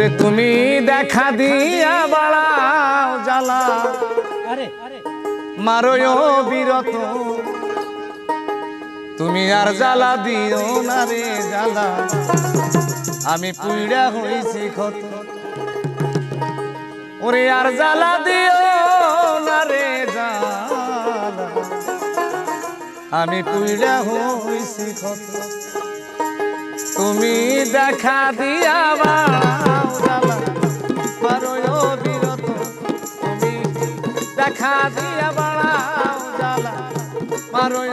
ওরে তুমি দেখা দিয়া বাড়াও জ্বালা। মারয় বিরত। তুমি আর জ্বালা দিও না রে জ্বালা। আমি পুইড়া হইছি ক্ষত। ওরে আর জ্বালা দিও না রে জ্বালা। আমি পুইড়া হইছি ক্ষত। তুমি দেখা দিয়া দেখা দিয়া বাড়াও জ্বালা মারয়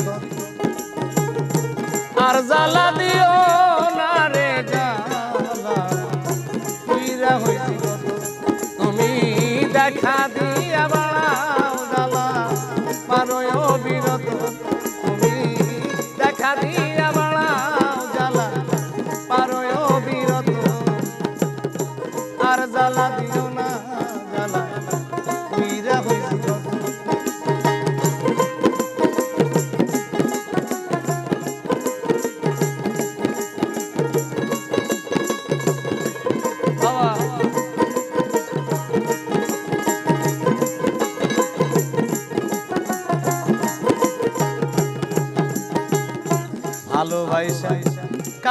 আর জ্বালা দিও।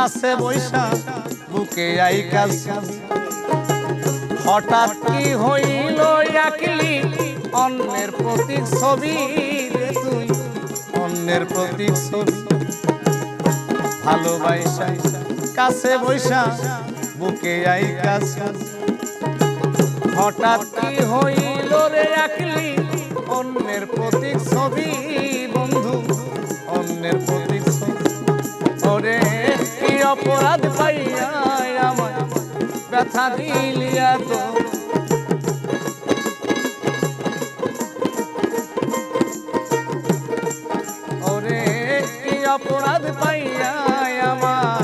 কাছে বৈশা বুকে আই কাছে হঠাৎ কি হইল একলি অন্যের প্রতীক ছবি তুই। অন্যের প্রতীক ছবি ভালোবাসা কাছে বৈশা বুকে আই কাছে হঠাৎ কি হইল রে একলি অন্যের প্রতীক ছবি বন্ধু, অন্যের অপরাধ পাইয়া আমার ব্যথা দিলিয়া তো ওরে, কি অপরাধ পাইয়া আমার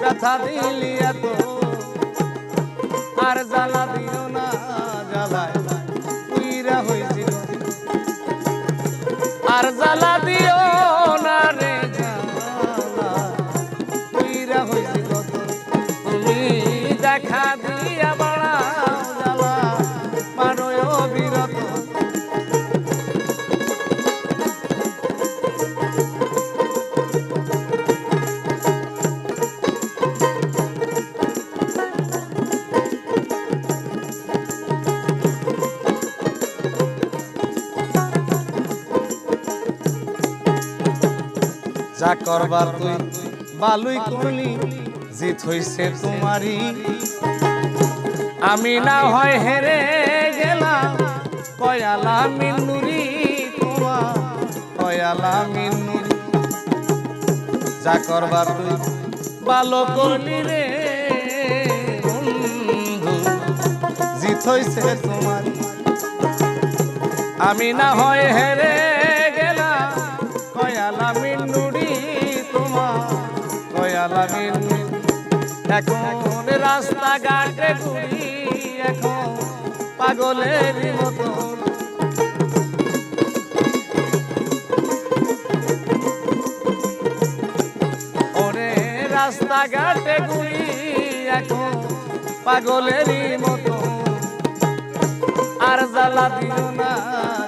ব্যথা দিলিয়া তো আর জ্বালা দিও না, জ্বালায় হয়েছিল আর জ্বালা যা করবার তুই বালুই করলি জিত হইছে তোমারই। আমি না হয় হেরে গেলাম, কয়ালা মিন্নুরি তোমার, কয়ালা মিন্নুরি। যা করবার তুই ভালো করলি রে জিত হইছে তোমার আমি না হয় হেরে ঘুরি এখন পাগলের মতো ওরে রাস্তাঘাটে ঘুরি এখন পাগলেরই মতো আর জ্বালা দিও না,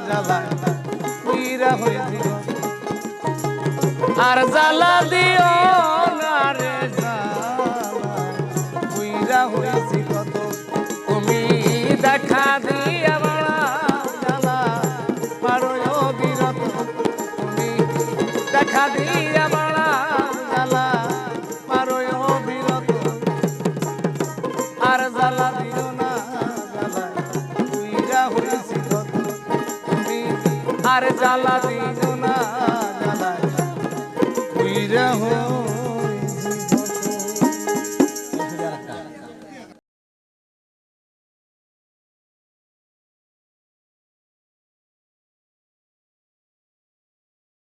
জ্বালা হয়ে দিও। আর জ্বালা দিও দেখা দিয়া বাড়া জ্বালা পারো দেখা দিয়া বাড়া জ্বালা পারো বিরত আর জ্বালা দিও না কত তুমি। আর জ্বালা দিও